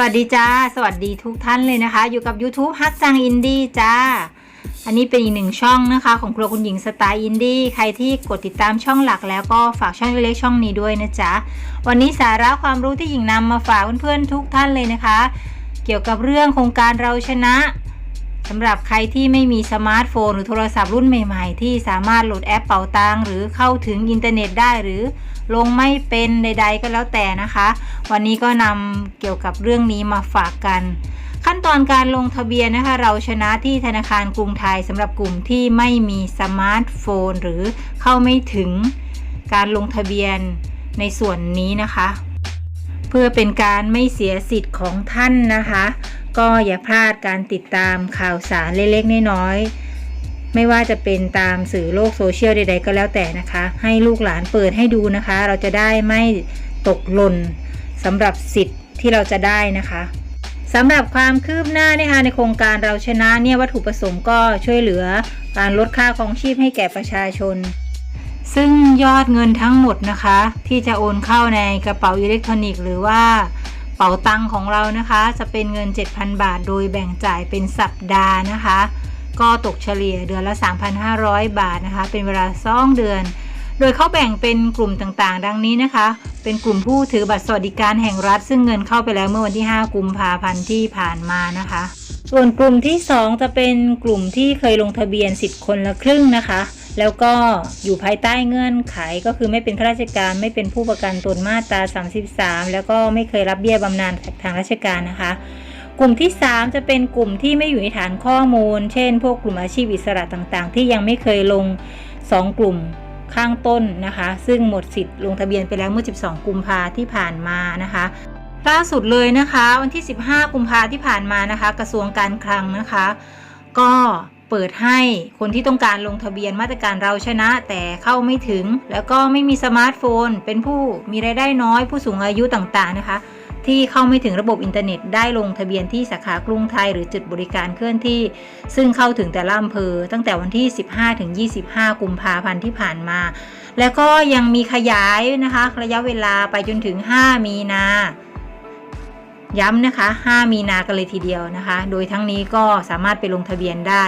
วัสดีจ้า สวัสดีทุกท่านเลยนะคะ อยู่กับ YouTube ฮักจังอินดี้จ้า อันนี้เป็นอีกหนึ่งช่องนะคะ ของครัวคุณหญิงสไตล์อินดี้ใครที่กดติดตามช่องหลักแล้วก็ฝากช่องเล็กๆช่องนี้ด้วยนะจ๊ะ วันนี้สาระความรู้ที่หญิงนำมาฝากเพื่อนๆทุกท่านเลยนะคะ เกี่ยวกับเรื่องโครงการเราชนะสำหรับใครที่ไม่มีสมาร์ทโฟน หรือโทรศัพท์รุ่นใหม่ ๆ ที่สามารถโหลดแอปเป๋าตังหรือเข้าถึงอินเทอร์เน็ตได้หรือ ลงไม่เป็นใด ๆ ก็แล้วแต่นะคะ วันนี้ก็นำเกี่ยวกับเรื่องนี้มาฝากกัน ขั้นตอนการลงทะเบียนนะคะ เราชนะที่ธนาคารกรุงไทยสำหรับกลุ่มที่ไม่มีสมาร์ทโฟน หรือเข้าไม่ถึงการลงทะเบียนในส่วนนี้นะคะ เพื่อเป็นการไม่เสียสิทธิ์ของท่านนะคะ ก็อย่าพลาดการติดตามข่าวสารเล็กๆน้อยๆ ไม่ว่าจะเป็นตามสื่อโลกโซเชียลใด ๆ ก็แล้วแต่นะคะ ให้ลูกหลานเปิดให้ดูนะคะ เราจะได้ไม่ตกหล่นสำหรับสิทธิ์ที่เราจะได้นะคะสำหรับความคืบหน้านะคะในโครงการเราชนะเนี่ยวัตถุประสงค์ก็ช่วยเหลือการลดค่าครองชีพให้แก่ประชาชน ซึ่งยอดเงินทั้งหมดนะคะ ที่จะโอนเข้าในกระเป๋าอิเล็กทรอนิกส์หรือว่าเป๋าตังของเรานะคะ จะเป็นเงิน 7,000 บาท โดยแบ่งจ่ายเป็นสัปดาห์นะคะ ก็ตกเฉลี่ยเดือนละ 3,500 บาทนะคะ เป็นเวลา2เดือน โดยเขาแบ่งเป็นกลุ่มต่างๆ ดังนี้นะคะ เป็นกลุ่มผู้ถือบัตรสวัสดิการแห่งรัฐ ซึ่งเงินเข้าไปแล้วเมื่อวันที่ 5 กุมภาพันธ์ที่ผ่านมานะคะ ส่วนกลุ่มที่ 2 จะเป็นกลุ่มที่เคยลงทะเบียนสิทธิ์คนละครึ่งนะคะ แล้วก็อยู่ภายใต้เงื่อนไขก็คือไม่เป็นข้าราชการไม่เป็นผู้ประกันตนมาตรา 33 แล้วก็ไม่เคยรับเบี้ยบำนาญจากทางราชการนะคะ กลุ่มที่ 3 จะเป็นกลุ่มที่ไม่อยู่ในฐานข้อมูล เช่น พวกกลุ่มอาชีพอิสระต่างๆ ที่ยังไม่เคยลง 2 กลุ่มข้างต้นนะคะ ซึ่งหมดสิทธิ์ลงทะเบียนไปแล้วเมื่อ 12 กุมภาที่ผ่านมานะคะล่าสุดเลยนะคะวันที่ 15 กุมภาที่ผ่านมานะคะ กระทรวงการคลังนะคะ ก็เปิดให้คนที่ต้องการลงทะเบียนมาตรการเราชนะแต่เข้าไม่ถึง แล้วก็ไม่มีสมาร์ทโฟน เป็นผู้มีรายได้น้อยผู้สูงอายุต่างๆนะคะ ที่เข้าไม่ถึงระบบอินเทอร์เน็ต ได้ลงทะเบียนที่สาขากรุงไทยหรือจุดบริการเคลื่อนที่ ซึ่งเข้าถึงแต่ละอำเภอ ตั้งแต่วันที่ 15 ถึง 25 กุมภาพันธ์ที่ผ่านมา แล้วก็ยังมีขยายนะคะระยะเวลาไปจนถึง 5 มีนาย้ำนะคะ 5 มีนากันเลยทีเดียวนะคะ โดยทั้งนี้ก็สามารถไปลงทะเบียนได้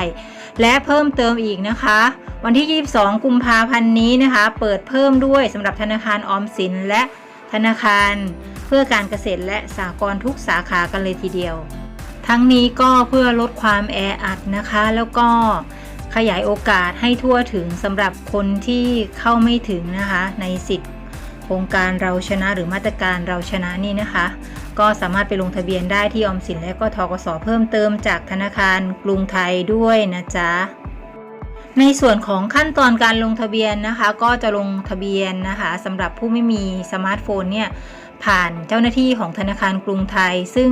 และเพิ่มเติมอีกนะคะ วันที่ 22 กุมภาพันธ์นี้นะคะ เปิดเพิ่มด้วยสำหรับธนาคารออมสินและธนาคาร พื่อการเกษตรและสหกรณ์ทุกสาขากันเลยทีเดียว ทั้งนี้ก็เพื่อลดความแออัดนะคะ แล้วก็ขยายโอกาสให้ทั่วถึงสำหรับคนที่เข้าไม่ถึงนะคะ ในสิทธิโครงการเราชนะหรือมาตรการเราชนะนี่นะคะ ก็สามารถไปลงทะเบียนได้ที่ออมสินและก็ทกสเพิ่มเติมจากธนาคารกรุงไทยด้วยนะจ๊ะในส่วนของขั้นตอนการลงทะเบียนนะคะ ก็จะลงทะเบียนนะคะสำหรับผู้ไม่มีสมาร์ทโฟนเนี่ย ผ่านเจ้าหน้าที่ของธนาคารกรุงไทย ซึ่ง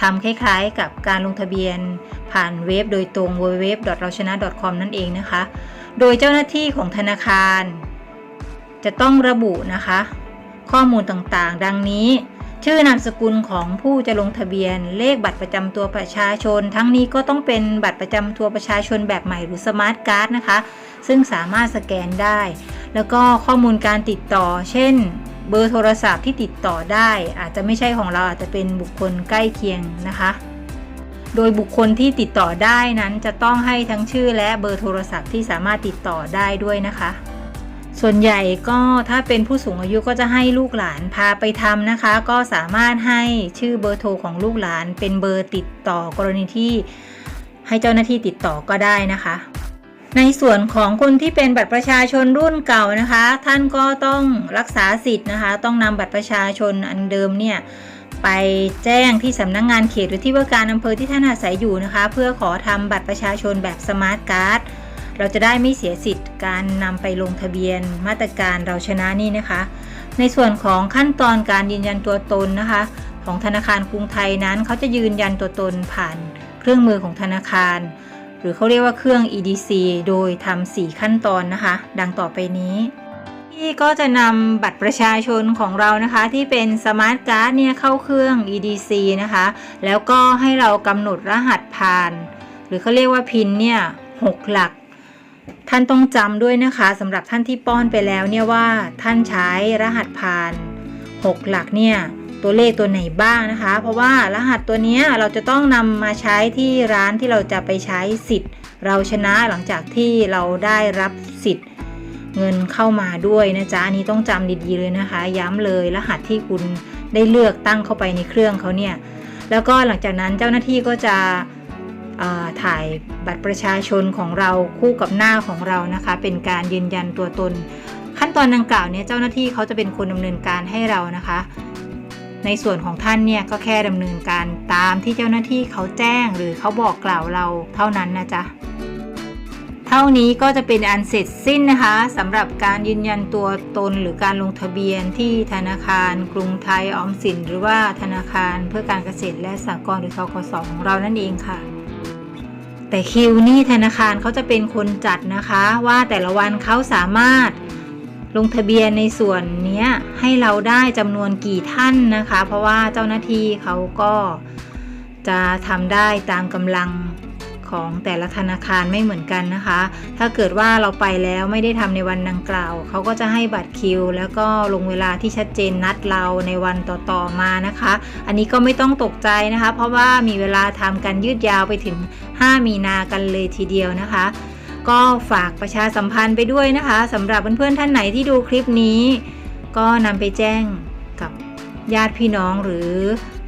ทำคล้ายๆ กับการลงทะเบียน ผ่านเว็บโดยตรง www. เราชนะ .com นั่นเองนะคะ โดยเจ้าหน้าที่ของธนาคาร จะต้องระบุนะคะ ข้อมูลต่างๆ ดังนี้ ชื่อนามสกุลของผู้จะลงทะเบียน เลขบัตรประจำตัวประชาชน ทั้งนี้ก็ต้องเป็นบัตรประจำตัวประชาชนแบบใหม่หรือสมาร์ทการ์ดนะคะ ซึ่งสามารถสแกนได้ แล้วก็ข้อมูลการติดต่อ เช่น เบอร์โทรศัพท์ที่ติดต่อได้ อาจจะไม่ใช่ของเราอาจจะเป็นบุคคลใกล้เคียงนะคะ โดยบุคคลที่ติดต่อได้นั้นจะต้องให้ทั้งชื่อและเบอร์โทรศัพท์ที่สามารถติดต่อได้ด้วยนะคะส่วนใหญ่ก็ถ้าเป็นผู้สูงอายุก็จะให้ลูกหลานพาไปทำนะคะ ก็สามารถให้ชื่อเบอร์โทรของลูกหลาน เป็นเบอร์ติดต่อกรณีที่ให้เจ้าหน้าที่ติดต่อก็ได้นะคะ ในส่วนของคนที่เป็นบัตรประชาชนรุ่นเก่านะคะ ท่านก็ต้องรักษาสิทธิ์นะคะ ต้องนำบัตรประชาชนอันเดิมเนี่ยไปแจ้งที่สำนักงงานเขตหรือที่ว่าการอำเภอที่ท่านอาศัยอยู่นะคะ เพื่อขอทำบัตรประชาชนแบบสมาร์ทการ์ดเราจะได้ไม่เสียสิทธิ์การนำไปลงทะเบียนมาตรการเราชนะนี่นะคะ ในส่วนของขั้นตอนการยืนยันตัวตนนะคะ ของธนาคารกรุงไทยนั้นเขาจะยืนยันตัวตนผ่านเครื่องมือของธนาคาร หรือเขาเรียกว่าเครื่อง EDC โดยทำ4ขั้นตอนนะคะ ดังต่อไปนี้ที่ก็จะนำบัตรประชาชนของเรานะคะ ที่เป็นสมาร์ทการ์ดเนี่ยเข้าเครื่อง EDC นะคะ แล้วก็ให้เรากำหนดรหัสผ่าน หรือเขาเรียกว่าพินเนี่ย6หลัก ท่านต้องจำด้วยนะคะสำหรับท่านที่ป้อนไปแล้วเนี่ยว่าท่านใช้รหัสผ่าน 6 หลักเนี่ย ตัวเลขตัวไหนบ้างนะคะ เพราะว่ารหัสตัวนี้เราจะต้องนำมาใช้ที่ร้านที่เราจะไปใช้สิทธิ์ เราชนะหลังจากที่เราได้รับสิทธิ์ เงินเข้ามาด้วยนะจ๊ะอันนี้ต้องจำดีๆเลยนะคะ ย้ำเลยรหัสที่คุณได้เลือกตั้งเข้าไปในเครื่องเขาเนี่ย แล้วก็หลังจากนั้นเจ้าหน้าที่ก็จะถ่ายบัตรประชาชนของเราคู่กับหน้าของเรานะคะ เป็นการยืนยันตัวตน ขั้นตอนดังกล่าวเนี่ยเจ้าหน้าที่เขาจะเป็นคนดำเนินการให้เรานะคะ ในส่วนของท่านเนี่ยก็แค่ดำเนินการตามที่เจ้าหน้าที่เขาแจ้งหรือเขาบอกกล่าวเราเท่านั้นนะจ๊ะเท่านี้ก็จะเป็นอันเสร็จสิ้นนะคะสำหรับการยืนยันตัวตนหรือการลงทะเบียนที่ธนาคาร กรุงไทยออมสิน หรือว่าธนาคารเพื่อการเกษตรและสหกรณ์หรือทกสของเรานั่นเองค่ะแต่คิวนี่ธนาคารเขาจะเป็นคนจัดนะคะ ว่าแต่ละวันเขาสามารถ ลงทะเบียนในส่วนนี้ให้เราได้จำนวนกี่ท่านนะคะ เพราะว่าเจ้าหน้าที่เขาก็จะทำได้ตามกำลังของแต่ละธนาคารไม่เหมือนกันนะคะ ถ้าเกิดว่าเราไปแล้วไม่ได้ทำในวันดังกล่าว เขาก็จะให้บัตรคิว แล้วก็ลงเวลาที่ชัดเจนนัดเราในวันต่อๆมานะคะ อันนี้ก็ไม่ต้องตกใจนะคะ เพราะว่ามีเวลาทำกันยืดยาวไปถึง 5 มีนากันเลยทีเดียวนะคะ ก็ฝากประชาสัมพันธ์ไปด้วยนะคะสำหรับเพื่อนๆท่านไหนที่ดูคลิปนี้ ก็นำไปแจ้งกับญาติพี่น้องหรือ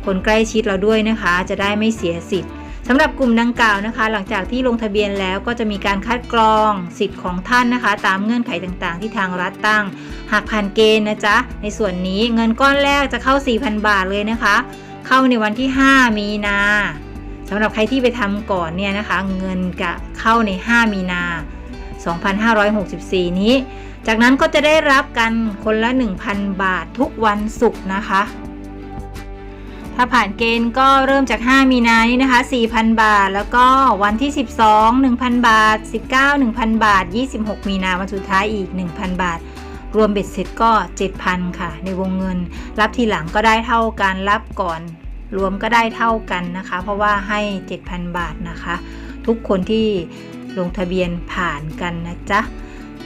คนใกล้ชิดเราด้วยนะคะ จะได้ไม่เสียสิทธิ์สำหรับกลุ่มดังกล่าวนะคะ หลังจากที่ลงทะเบียนแล้วก็จะมีการคัดกรองสิทธิ์ของท่านนะคะ ตามเงื่อนไขต่างๆ ที่ทางรัฐตั้ง หากผ่านเกณฑ์นะจ๊ะ ในส่วนนี้เงินก้อนแรกจะเข้า 4,000 บาทเลยนะคะ เข้าในวันที่ 5 มีนา สำหรับใครที่ไปทำก่อนเนี่ยนะคะ เงินจะเข้าใน 5 มีนา 2564 นี้ จากนั้นก็จะได้รับกันคนละ 1,000 บาททุกวันศุกร์นะคะ ถ้าผ่านเกณฑ์ก็เริ่มจาก 5 มีนานี้นะคะ 4,000 บาท แล้วก็วันที่ 12 1,000 บาท 19 1,000 บาท 26 มีนาวันสุดท้ายอีก 1,000 บาทรวมเบ็ดเสร็จก็ 7,000 ค่ะ ในวงเงิน รับทีหลังก็ได้เท่ากันรับก่อน รวมก็ได้เท่ากันนะคะ เพราะว่าให้ 7,000 บาทนะคะ ทุกคนที่ลงทะเบียนผ่านกันนะจ๊ะ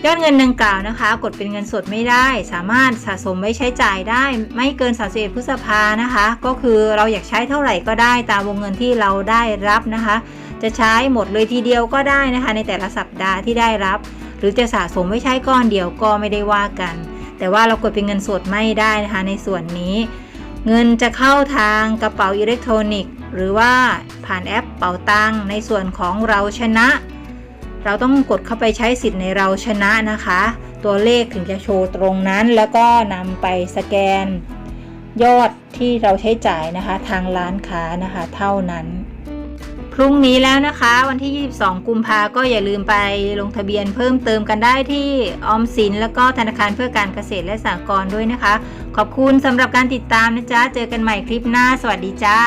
ยอดเงินดังกล่าวนะคะ กดเป็นเงินสดไม่ได้ สามารถสะสมไว้ใช้จ่ายได้ ไม่เกิน31พฤษภานะคะ ก็คือเราอยากใช้เท่าไหร่ก็ได้ตามวงเงินที่เราได้รับนะคะ จะใช้หมดเลยทีเดียวก็ได้นะคะ ในแต่ละสัปดาห์ที่ได้รับ หรือจะสะสมไว้ใช้ก้อนเดียวก็ไม่ได้ว่ากัน แต่ว่าเรากดเป็นเงินสดไม่ได้นะคะในส่วนนี้ เงินจะเข้าทางกระเป๋าอิเล็กทรอนิกส์ หรือว่าผ่านแอปเป๋าตังในส่วนของเราชนะ เราต้องกดเข้าไปใช้สิทธิ์ในเราชนะนะคะ ตัวเลขถึงจะโชว์ตรงนั้น แล้วก็นำไปสแกน ยอดที่เราใช้จ่ายนะคะ ทางร้านค้านะคะ เท่านั้น รุ่งนี้แล้วนะคะ วันที่ 22 กุมภาก็อย่าลืมไปลงทะเบียนเพิ่มเติมกันได้ที่ออมสิน แล้วก็ธนาคารเพื่อการเกษตรและสหกรณ์ด้วยนะคะ ขอบคุณสำหรับการติดตามนะจ๊ะ เจอกันใหม่คลิปหน้า สวัสดีจ้า